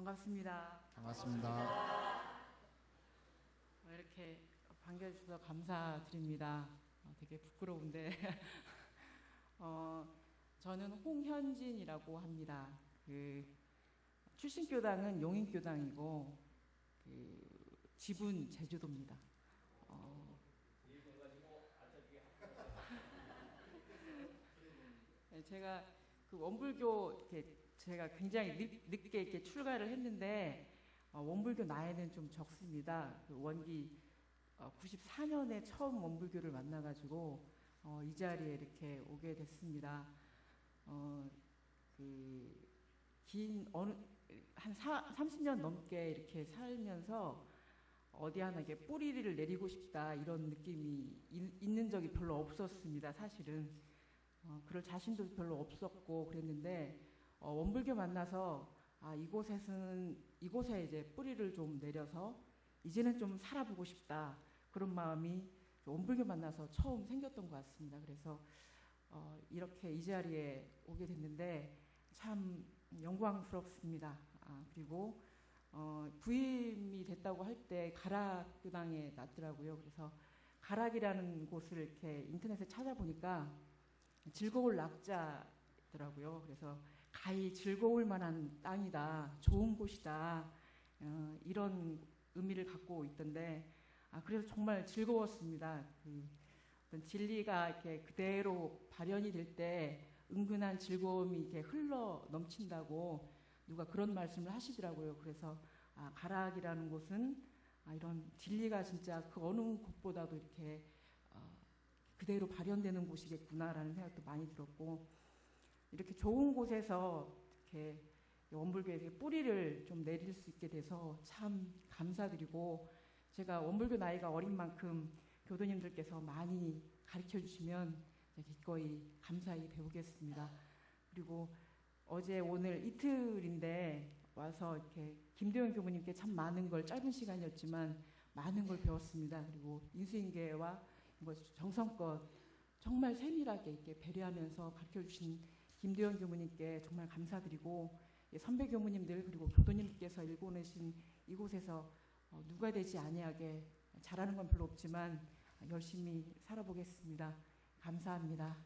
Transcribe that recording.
반갑습니다. 반갑습니다. 어, 이렇게 반겨주셔서 감사드립니다. 어, 되게 부끄러운데 어, 저는 홍현진이라고 합니다. 그 출신 교당은 용인 교당이고 그 집은 제주도입니다. 어, 네, 제가 그 원불교 이렇게 제가 굉장히 늦, 늦게 이렇게 출가를 했는데 어, 원불교 나이는 좀 적습니다. 그 원기 어, 94년에 처음 원불교를 만나가지고 어, 이 자리에 이렇게 오게 됐습니다. 어, 그긴 어느 한 사, 30년 넘게 이렇게 살면서 어디 하나 이게 뿌리를 내리고 싶다 이런 느낌이 있, 있는 적이 별로 없었습니다. 사실은 어, 그럴 자신도 별로 없었고 그랬는데 어, 원불교 만나서 아 이곳에서는 이곳에 이제 뿌리를 좀 내려서 이제는 좀 살아보고 싶다 그런 마음이 원불교 만나서 처음 생겼던 것 같습니다. 그래서 어, 이렇게 이 자리에 오게 됐는데 참 영광스럽습니다. 아, 그리고 어, 부임이 됐다고 할 때 가락교당에 났더라고요. 그래서 가락이라는 곳을 이렇게 인터넷에 찾아보니까 즐거울 낙자더라고요. 그래서 가히 즐거울 만한 땅이다, 좋은 곳이다 어, 이런 의미를 갖고 있던데 아, 그래서 정말 즐거웠습니다. 그 어떤 진리가 이렇게 그대로 발현이 될 때 은근한 즐거움이 이렇게 흘러 넘친다고 누가 그런 말씀을 하시더라고요. 그래서 아, 가락이라는 곳은 아, 이런 진리가 진짜 그 어느 곳보다도 이렇게 어, 그대로 발현되는 곳이겠구나라는 생각도 많이 들었고 이렇게 좋은 곳에서 이렇게 원불교에 뿌리를 좀 내릴 수 있게 돼서 참 감사드리고 제가 원불교 나이가 어린 만큼 교도님들께서 많이 가르쳐 주시면 기꺼이 감사히 배우겠습니다. 그리고 어제 오늘 이틀인데 와서 이렇게 김대원 교무님께 참 많은 걸 짧은 시간이었지만 많은 걸 배웠습니다. 그리고 인수인계와 뭐 정성껏 정말 세밀하게 이렇게 배려하면서 가르쳐 주신 김대원 교무님께 정말 감사드리고 예, 선배 교무님들 그리고 교도님께서 일궈내신 이곳에서 어, 누가 되지 아니하게 잘하는 건 별로 없지만 열심히 살아보겠습니다. 감사합니다.